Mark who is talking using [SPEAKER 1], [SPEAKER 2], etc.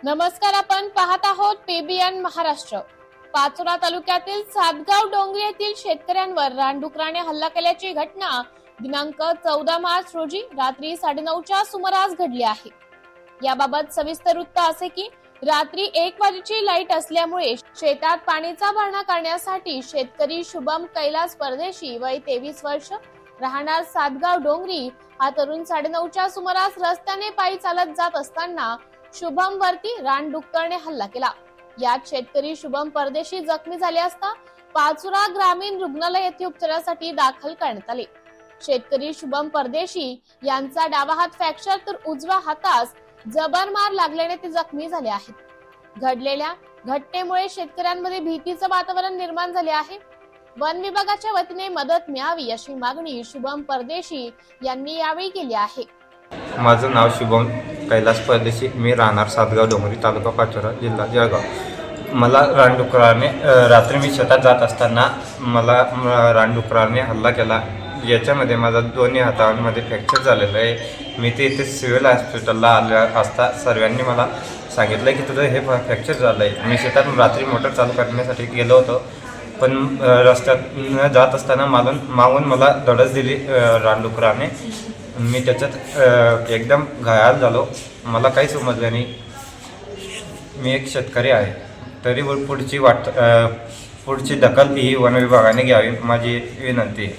[SPEAKER 1] नमस्कार आपण पाहत आहोत पीबीएन महाराष्ट्र. पाचोरा तालुक्यातील सातगाव डोंगरी येथील शेतकऱ्यांवर रानडुकराने हल्ला केल्याची घटना दिनांक चौदा मार्च रोजी रात्री साडेनऊच्या सुमारास घडली आहे. याबाबत सविस्तर वृत्त असे की रात्री एक वाजेची लाइट असल्यामुळे शेतात पाणीचा भरणा करण्यासाठी शेतकरी शुभम कैलास परदेशी वय तेवीस वर्ष राहणार सातगाव डोंगरी हा तरुण साडेनऊच्या सुमारास रस्त्याने पायी चालत जात असताना शुभम वरती रानडुक्करने हल्ला केला. यात शेतकरी शुभम परदेशी जखमी झाले असता पाचुरा ग्रामीण रुग्णालय येथे उपचारासाठी दाखल करण्यात आले. शेतकरी शुभम परदेशी यांचा डावा हात फ्रॅक्चर तर उजव्या हातास जबर मार लागल्याने ते जखमी झाले आहेत. घडलेल्या घटनेमुळे शेतकऱ्यांमध्ये भीतीचं वातावरण निर्माण झाले आहे. वन विभागाच्या वतीने मदत मिळावी अशी मागणी शुभम परदेशी यांनी यावेळी केली आहे.
[SPEAKER 2] माझं नाव शुभम कैलास परदेशी मी राहणार सातगाव डोंगरी तालुका पाचोरा जिल्हा जळगाव. मला रानडुकराने रात्री मी शेतात जात असताना मला रानडुकराने हल्ला केला. याच्यामध्ये माझा दोन्ही हातांमध्ये फ्रॅक्चर झालेलं आहे. मी ते इथे सिव्हिल हॉस्पिटलला आल्या असता सर्वांनी मला सांगितलं की तुझं हे फ्रॅक्चर झालं आहे मी शेतात रात्री मोटर चालू करण्यासाठी गेलो होतो. पण रस्त्यात जात असताना मागून मागून मला धडस दिली रानडुकराने मी त्याच्यात एकदम घायाल झालो. मला काही समजलं नाही. मी एक शेतकरी आहे. तरी पुढची वाट पुढची दखल ही वन विभागाने घ्यावी माझी विनंती आहे.